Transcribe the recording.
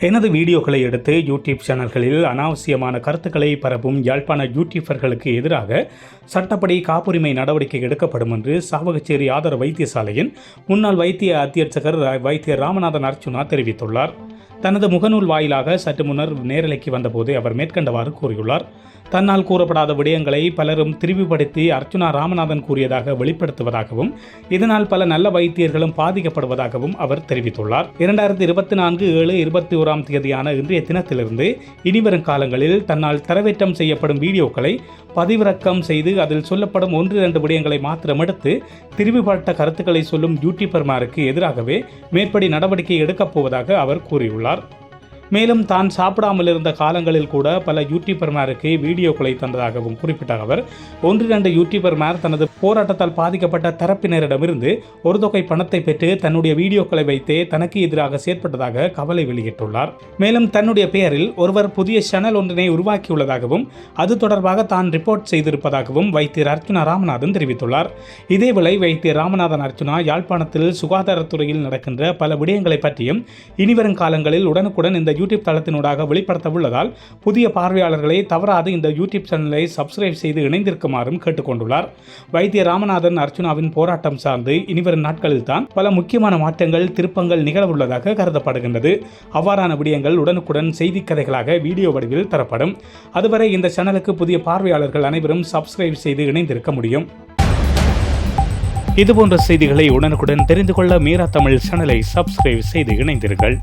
எனது வீடியோக்களை எடுத்து யூடியூப் சேனல்களில் அனாவசியமான கருத்துக்களை பரப்பும் யாழ்ப்பாண யூடியூபர்களுக்கு எதிராக சட்டப்படி காப்புரிமை நடவடிக்கை எடுக்கப்படும் என்று சாவகச்சேரி ஆதார வைத்தியசாலையின் முன்னாள் வைத்திய அத்தியட்சகர் வைத்தியர் ராமநாதன் அர்ச்சுனா தெரிவித்துள்ளார். தனது முகநூல் வாயிலாக சற்று முன்னர் நேரலைக்கு வந்தபோது அவர் மேற்கண்டவாறு கூறியுள்ளார். தன்னால் கூறப்படாத விடயங்களை பலரும் திரிவுபடுத்தி அர்ச்சுனா ராமநாதன் கூறியதாக வெளிப்படுத்துவதாகவும் இதனால் பல நல்ல வைத்தியர்களும் பாதிக்கப்படுவதாகவும் அவர் தெரிவித்துள்ளார். இரண்டாயிரத்தி இருபத்தி நான்கு ஏழு இருபத்தி ஓராம் தேதியான இன்றைய தினத்திலிருந்து இனிவரும் காலங்களில் தன்னால் தரவேற்றம் செய்யப்படும் வீடியோக்களை பதிவிறக்கம் செய்து அதில் சொல்லப்படும் ஒன்று இரண்டு விடயங்களை மாத்திரம் எடுத்து திரிவுபட்ட கருத்துக்களை சொல்லும் யூடியூபர்மாருக்கு எதிராகவே மேற்படி நடவடிக்கை எடுக்கப் போவதாக அவர் கூறியுள்ளார். are மேலும் தான் சாப்பிடாமல் இருந்த காலங்களில் கூட பல யூடியூபர்மாருக்கு வீடியோக்களை தந்ததாகவும் குறிப்பிட்ட அவர். ஒன்று இரண்டு யூடியூபர்மார் தனது போராட்டத்தால் பாதிக்கப்பட்ட தரப்பினரிடமிருந்து ஒரு தொகை பணத்தை பெற்று தன்னுடைய வீடியோக்களை வைத்தே தனக்கு எதிராக செயற்பட்டதாக கவலை வெளியிட்டுள்ளார். மேலும் தன்னுடைய பெயரில் ஒருவர் புதிய சேனல் ஒன்றினை உருவாக்கியுள்ளதாகவும் அது தொடர்பாக தான் ரிப்போர்ட் செய்திருப்பதாகவும் வைத்தியர் அர்ச்சுனா ராமநாதன் தெரிவித்துள்ளார். இதேவேளை வைத்தியர் ராமநாதன் அர்ச்சுனா யாழ்ப்பாணத்தில் சுகாதாரத்துறையில் நடக்கின்ற பல விடயங்களை பற்றியும் இனிவரும் காலங்களில் உடனுக்குடன் இந்த யூடியூப் தளத்தினூடாக வெளிப்படுத்த உள்ளதால் புதிய பார்வையாளர்களை தவறாது இந்த யூடியூப் சேனலை சப்ஸ்கிரைப் செய்து இணைந்திருக்குமாறும் கேட்டுக்கொண்டுள்ளார். வைத்திய ராமநாதன் அர்ச்சுனாவின் போராட்டம் சார்ந்து இனிவரும் நாட்களில் தான் பல முக்கியமான மாற்றங்கள் திருப்பங்கள் நிகழவுள்ளதாக கருதப்படுகின்றது. அவ்வாறான விடயங்கள் உடனுக்குடன் செய்தி கதைகளாக வீடியோ வடிவில் தரப்படும். அதுவரை இந்த சேனலுக்கு புதிய பார்வையாளர்கள் அனைவரும் சப்ஸ்கிரைப் செய்து இணைந்திருக்க முடியும். இதுபோன்ற செய்திகளை உடனுக்குடன் தெரிந்து கொள்ள மீரா தமிழ் சேனலை சப்ஸ்கிரைப் செய்து இணைந்தீர்கள்